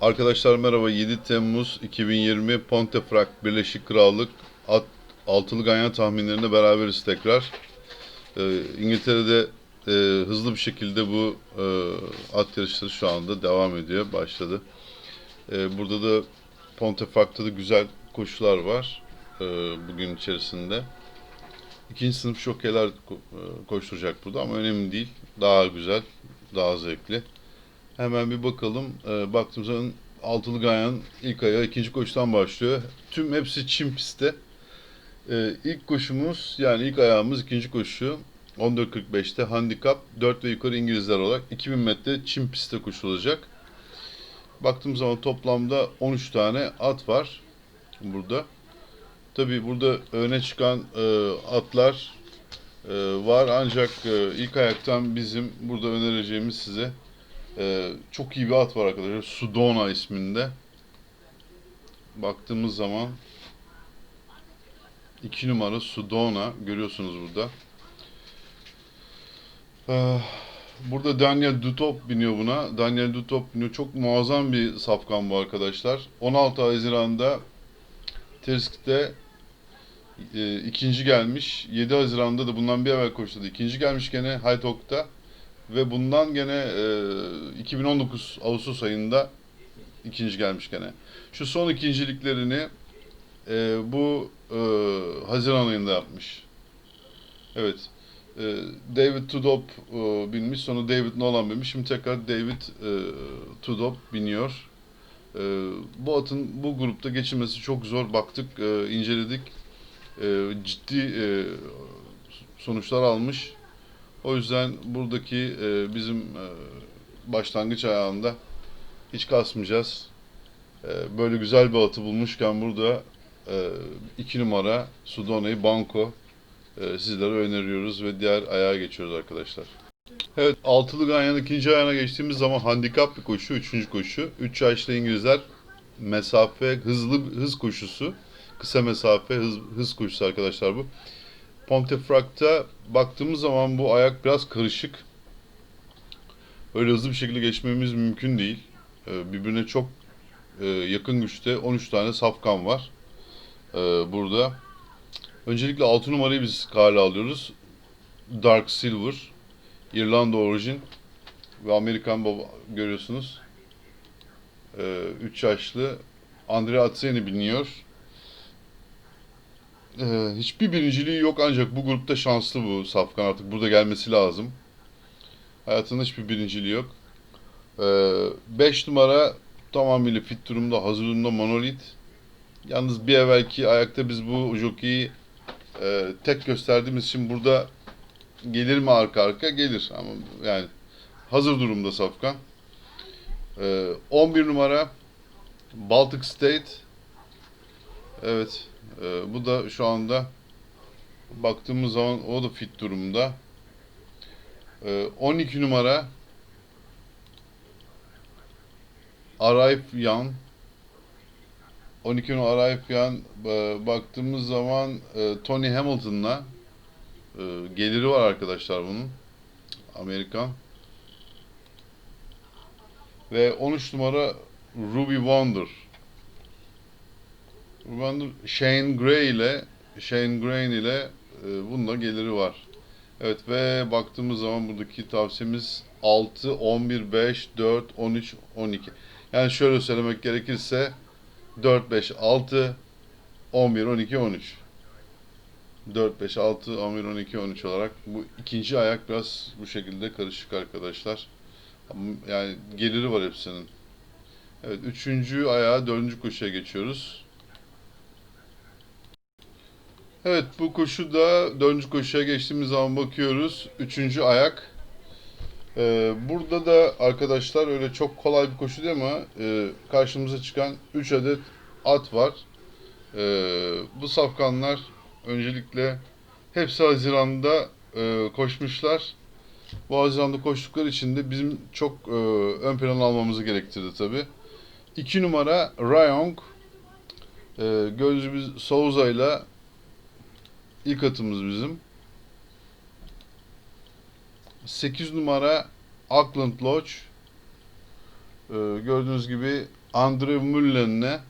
Arkadaşlar merhaba 7 Temmuz 2020 Pontefract Birleşik Krallık at, altılı ganyan tahminlerinde beraberiz tekrar. Ee, İngiltere'de e, hızlı bir şekilde bu e, at yarışları şu anda devam ediyor, başladı. Ee, burada da Pontefract'ta da güzel koşular var e, bugün içerisinde. İkinci sınıf şokeyler ko- e, koşturacak burada ama önemli değil. Daha güzel, daha zevkli. Hemen bir bakalım. Ee, baktığım zaman altılı ganyan ilk ayağı ikinci koşudan başlıyor. Tüm hepsi çim pistte. Ee, ilk koşumuz yani ilk ayağımız ikinci koşu 14.45'te handikap 4 ve yukarı İngilizler olarak 2000 metre çim pistte koşulacak. Baktığım zaman toplamda 13 tane at var burada. Tabi burada öne çıkan e, atlar e, var ancak e, ilk ayaktan bizim burada önereceğimiz size ee, çok iyi bir at var arkadaşlar. Sudona isminde. Baktığımız zaman 2 numara Sudona görüyorsunuz burada. Ee, burada Daniel Dutop biniyor buna. Daniel Dutop biniyor. Çok muazzam bir safkan bu arkadaşlar. 16 Haziran'da Tersk'te e, ikinci gelmiş. 7 Haziran'da da bundan bir evvel koştu. İkinci gelmiş gene High Talk'ta. Ve bundan gene e, 2019 Ağustos ayında ikinci gelmiş gene. Şu son ikinciliklerini e, bu e, Haziran ayında yapmış. Evet. E, David Tudop e, binmiş. Sonra David Nolan binmiş. Şimdi tekrar David e, Tudop biniyor. E, bu atın bu grupta geçilmesi çok zor. Baktık, e, inceledik. E, ciddi e, sonuçlar almış. O yüzden buradaki e, bizim e, başlangıç ayağında hiç kasmayacağız. E, böyle güzel bir atı bulmuşken burada e, iki numara Sudona'yı Banco e, sizlere öneriyoruz ve diğer ayağa geçiyoruz arkadaşlar. Evet, altılı ganyanın ikinci ayağına geçtiğimiz zaman handikap bir koşu, üçüncü koşu. Üç yaşlı İngilizler mesafe, hızlı hız koşusu. Kısa mesafe hız, hız koşusu arkadaşlar bu. Pontefract'a baktığımız zaman bu ayak biraz karışık. Öyle hızlı bir şekilde geçmemiz mümkün değil. Ee, Birbirine çok e, yakın güçte 13 tane safkan var ee, burada. Öncelikle 6 numarayı biz kale alıyoruz. Dark Silver, İrlanda orijin ve Amerikan baba görüyorsunuz. 3 yaşlı Andrea Atzeni biniyor. Ee, hiçbir birinciliği yok ancak bu grupta şanslı bu Safkan artık burada gelmesi lazım. Hayatında hiçbir birinciliği yok. 5 numara tamamıyla fit durumda, hazır durumda Monolit. Yalnız bir evvelki ayakta biz bu jokeyi e, tek gösterdiğimiz için burada gelir mi arka arka? Gelir ama yani hazır durumda Safkan. Ee, 11 numara Baltic State. Evet. Ee, bu da şu anda baktığımız zaman o da fit durumda. Ee, 12 numara Arayf Yan 12 numara Arayf Yan e, baktığımız zaman e, Tony Hamilton'la e, geliri var arkadaşlar bunun. Amerikan. Ve 13 numara Ruby Wonder. Wonder Shane Gray ile Shane Gray ile e, bununla geliri var. Evet ve baktığımız zaman buradaki tavsiyemiz 6, 11, 5, 4, 13, 12. Yani şöyle söylemek gerekirse 4, 5, 6, 11, 12, 13. 4, 5, 6, 11, 12, 13 olarak bu ikinci ayak biraz bu şekilde karışık arkadaşlar. Yani geliri var hepsinin. Evet, üçüncü ayağa dördüncü koşuya geçiyoruz. Evet, bu koşuda dördüncü koşuya geçtiğimiz zaman bakıyoruz. Üçüncü ayak. Ee, burada da arkadaşlar öyle çok kolay bir koşu değil ama e, karşımıza çıkan 3 adet at var. Ee, bu safkanlar öncelikle hepsi Haziran'da e, koşmuşlar. Bu Haziran'da koştukları için de bizim çok e, ön plana almamızı gerektirdi tabi. 2 numara Rayong e, gözümüz Souza ile ilk atımız bizim. 8 numara Auckland Lodge e, gördüğünüz gibi Andre Mullen'le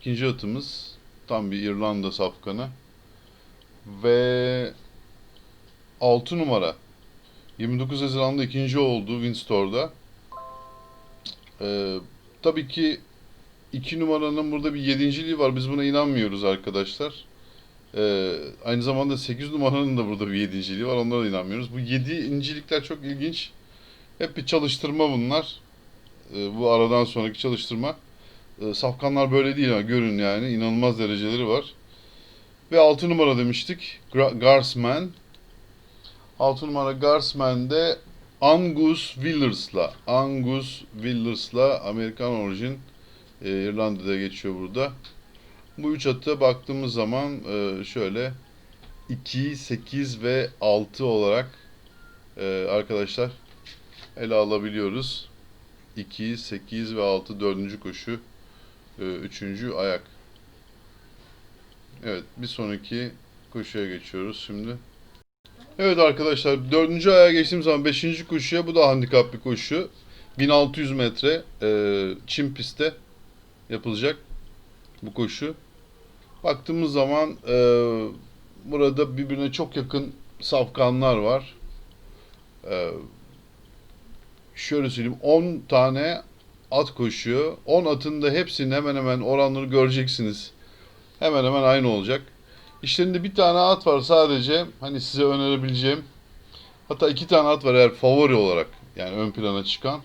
ikinci atımız. Tam bir İrlanda safkanı. Ve 6 numara 29 Haziran'da ikinci oldu Windsor'da. Ee, tabii ki 2 numaranın burada bir yedinciliği var. Biz buna inanmıyoruz arkadaşlar. Ee, aynı zamanda 8 numaranın da burada bir yedinciliği var. Onlara da inanmıyoruz. Bu yedincilikler çok ilginç. Hep bir çalıştırma bunlar. Ee, bu aradan sonraki çalıştırma. Ee, safkanlar böyle değil ama görün yani. inanılmaz dereceleri var. Ve 6 numara demiştik. Gra- Garsman. 6 numara Garsman'de Angus Willers'la Angus Willers'la Amerikan orijin e, İrlanda'da geçiyor burada. Bu üç atı baktığımız zaman e, şöyle 2, 8 ve 6 olarak e, arkadaşlar ele alabiliyoruz. 2, 8 ve 6 dördüncü koşu, e, üçüncü ayak. Evet, bir sonraki koşuya geçiyoruz şimdi. Evet arkadaşlar, dördüncü aya geçtiğimiz zaman beşinci koşuya, bu da handikap bir koşu. 1600 metre e, çim pistte yapılacak bu koşu. Baktığımız zaman e, burada birbirine çok yakın safkanlar var. E, şöyle söyleyeyim 10 tane at koşuyor. 10 atın da hepsinin hemen hemen oranları göreceksiniz. Hemen hemen aynı olacak. İşlerinde bir tane at var sadece. Hani size önerebileceğim. Hatta iki tane at var eğer favori olarak. Yani ön plana çıkan.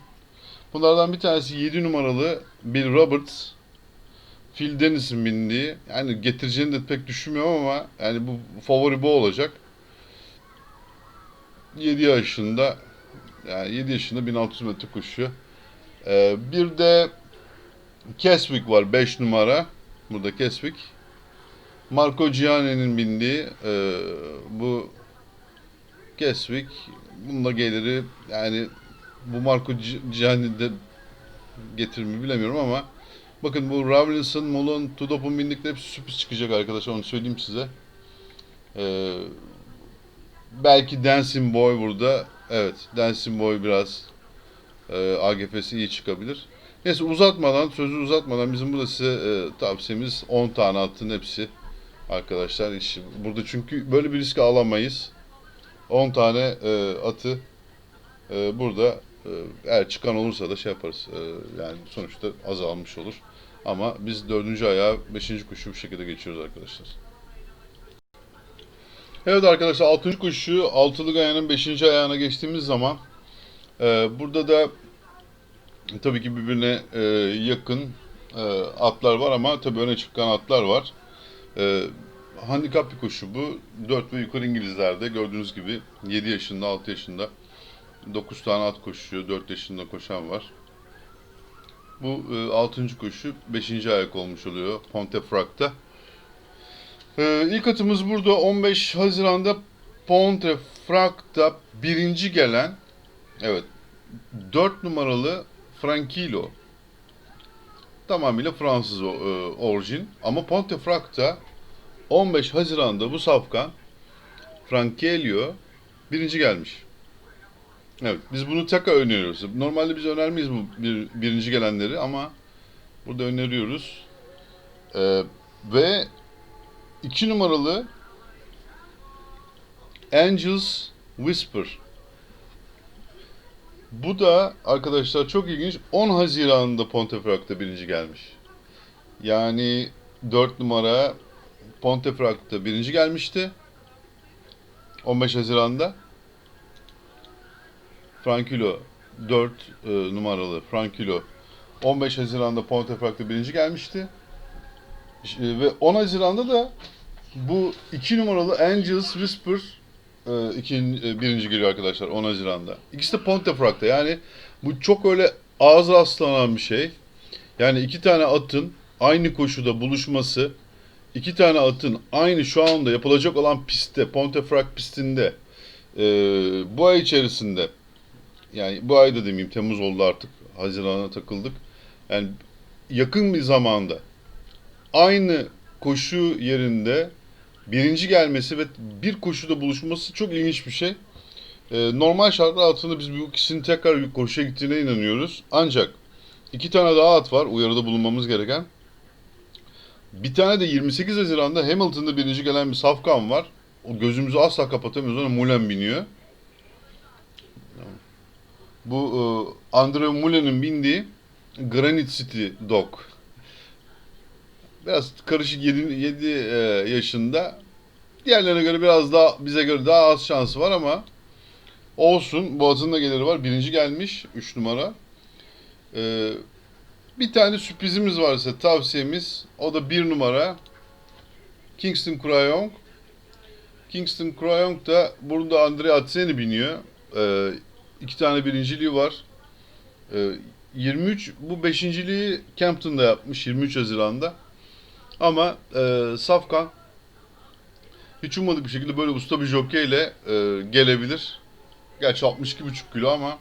Bunlardan bir tanesi 7 numaralı Bill Roberts. Phil Dennis'in bindiği. Yani getireceğini de pek düşünmüyorum ama yani bu favori bu olacak. 7 yaşında yani 7 yaşında 1600 metre koşuyor. Ee, bir de Keswick var 5 numara. Burada Keswick. Marco Gianni'nin bindiği e, bu Keswick. Bunun da geliri yani bu Marco Gianni de getirir mi bilemiyorum ama bakın bu Rawlinson, Mullen, Tudop'un bindikleri hepsi sürpriz çıkacak arkadaşlar onu söyleyeyim size. Ee, belki Dancing Boy burada. Evet Dancing Boy biraz e, AGF'si iyi çıkabilir. Neyse uzatmadan, sözü uzatmadan bizim burada size e, tavsiyemiz 10 tane atın hepsi arkadaşlar. İş, burada çünkü böyle bir riski alamayız. 10 tane e, atı e, burada eğer çıkan olursa da şey yaparız. E, yani sonuçta azalmış olur. Ama biz dördüncü ayağı, beşinci koşu bu şekilde geçiyoruz arkadaşlar. Evet arkadaşlar altıncı koşu altılı ayağının beşinci ayağına geçtiğimiz zaman e, burada da tabii ki birbirine e, yakın e, atlar var ama tabii öne çıkan atlar var. E, handikap bir koşu bu. 4 ve yukarı İngilizlerde gördüğünüz gibi 7 yaşında 6 yaşında 9 tane at koşuyor. 4 yaşında koşan var. Bu e, 6. koşu 5. ayak olmuş oluyor Pontefract'ta. E, ilk atımız burada 15 Haziran'da Pontefract'ta birinci gelen evet 4 numaralı Frankilo. Tamamıyla Fransız e, orijin ama Pontefract'ta 15 Haziran'da bu safkan Frankelio birinci gelmiş. Evet, biz bunu tekrar öneriyoruz. Normalde biz önermeyiz bu bir, birinci gelenleri ama burada öneriyoruz. Ee, ve iki numaralı Angels Whisper. Bu da arkadaşlar çok ilginç. 10 Haziran'da Pontefract'ta birinci gelmiş. Yani 4 numara Pontefract'ta birinci gelmişti. 15 Haziran'da. Frankilo 4 e, numaralı Frankilo 15 Haziran'da Pontefract'ta birinci gelmişti. E, ve 10 Haziran'da da bu 2 numaralı Angels Whisper e, ikin, e, birinci geliyor arkadaşlar 10 Haziran'da. İkisi de Pontefract'ta. Yani bu çok öyle ağız rastlanan bir şey. Yani iki tane atın aynı koşuda buluşması, iki tane atın aynı şu anda yapılacak olan pistte, Pontefract pistinde e, bu ay içerisinde yani bu ayda demeyeyim Temmuz oldu artık. Haziran'a takıldık. Yani yakın bir zamanda aynı koşu yerinde birinci gelmesi ve bir koşuda buluşması çok ilginç bir şey. Ee, normal şartlar altında biz bu ikisinin tekrar bir koşuya gittiğine inanıyoruz. Ancak iki tane daha at var uyarıda bulunmamız gereken. Bir tane de 28 Haziran'da Hamilton'da birinci gelen bir safkan var. O gözümüzü asla kapatamıyoruz. Ona Mullen biniyor. Bu e, Andre Mullen'in bindiği Granite City Dog. Biraz karışık 7, 7 yaşında. Diğerlerine göre biraz daha bize göre daha az şansı var ama olsun. Bu atın da geliri var. Birinci gelmiş 3 numara. Ee, bir tane sürprizimiz varsa tavsiyemiz o da bir numara Kingston Crayong. Kingston Crayong da burada Andre Atseni biniyor. Ee, iki tane birinciliği var. Ee, 23 bu beşinciliği Campton'da yapmış 23 Haziran'da. Ama e, Safkan hiç ummadık bir şekilde böyle usta bir jokeyle e, gelebilir. Gerçi 62,5 kilo ama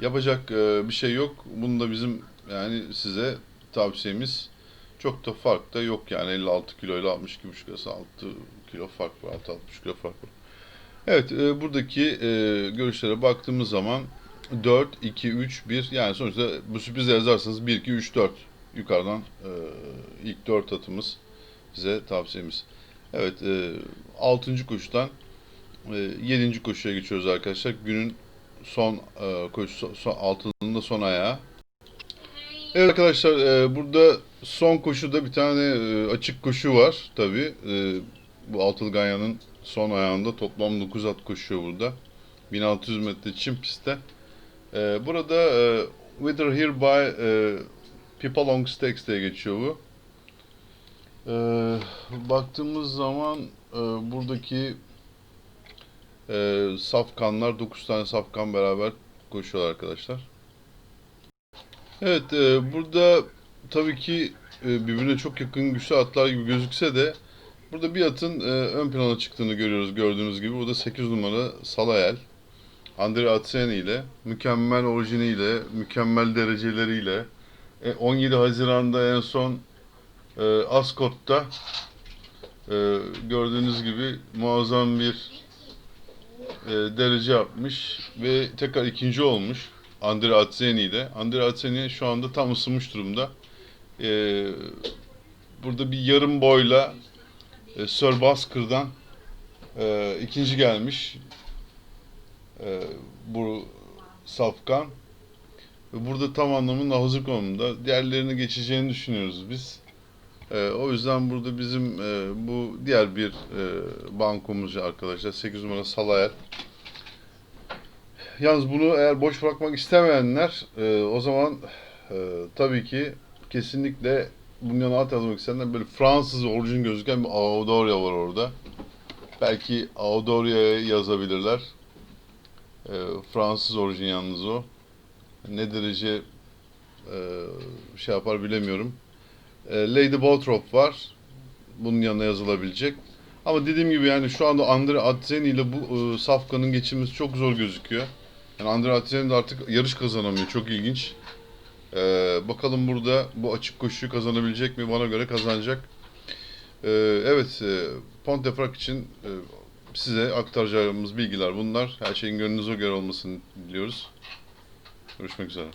yapacak e, bir şey yok. Bunu da bizim yani size tavsiyemiz çok da fark da yok yani 56 kilo ile 62,5 arası 6 kilo fark var 6-60 kilo fark var. Evet e, buradaki e, görüşlere baktığımız zaman 4, 2, 3, 1 yani sonuçta bu sürpriz yazarsanız 1, 2, 3, 4 yukarıdan e, ilk 4 atımız size tavsiyemiz. Evet e, 6. koşudan e, 7. koşuya geçiyoruz arkadaşlar. Günün son e, koşu son, altının da son ayağı. Evet arkadaşlar e, burada son koşuda bir tane e, açık koşu var tabi. E, bu Altılı son ayağında toplam 9 at koşuyor burada. 1600 metre çim pistte. E, burada e, Wither Hereby e, Pipa Long Stakes diye geçiyor bu. E, baktığımız zaman e, buradaki e, safkanlar 9 tane safkan beraber koşuyorlar arkadaşlar. Evet e, burada tabii ki e, birbirine çok yakın güçlü atlar gibi gözükse de burada bir atın e, ön plana çıktığını görüyoruz gördüğünüz gibi. Bu da 8 numara Salayel. Andre Atseni ile mükemmel orijiniyle, mükemmel dereceleriyle e, 17 Haziran'da en son e, Ascot'ta e, gördüğünüz gibi muazzam bir e, derece yapmış ve tekrar ikinci olmuş Andre Atseni ile. Andre Atseni şu anda tam ısınmış durumda. E, burada bir yarım boyla e, Sir Basker'dan e, ikinci gelmiş e, bu Safkan. Burada tam anlamıyla hazır konumda. Diğerlerini geçeceğini düşünüyoruz biz. E, o yüzden burada bizim e, bu diğer bir e, bankomuz arkadaşlar 8 numara Salayel. Yalnız bunu eğer boş bırakmak istemeyenler e, o zaman e, tabii ki kesinlikle bunun yanına at yazmak isteyenler böyle Fransız orijin gözüken bir Aodoria var orada. Belki Aodoria'ya yazabilirler. E, Fransız orijin yalnız o. Ne derece e, şey yapar bilemiyorum. E, Lady Baltrop var. Bunun yanına yazılabilecek. Ama dediğim gibi yani şu anda Andre Atzeni ile bu e, safkanın geçirmesi çok zor gözüküyor. Yani Andre Atzeni de artık yarış kazanamıyor. Çok ilginç. E, bakalım burada bu açık koşuyu kazanabilecek mi? Bana göre kazanacak. E, evet, e, Pontefract için e, size aktaracağımız bilgiler bunlar. Her şeyin gönlünüze göre olmasını diliyoruz. Görüşmek üzere.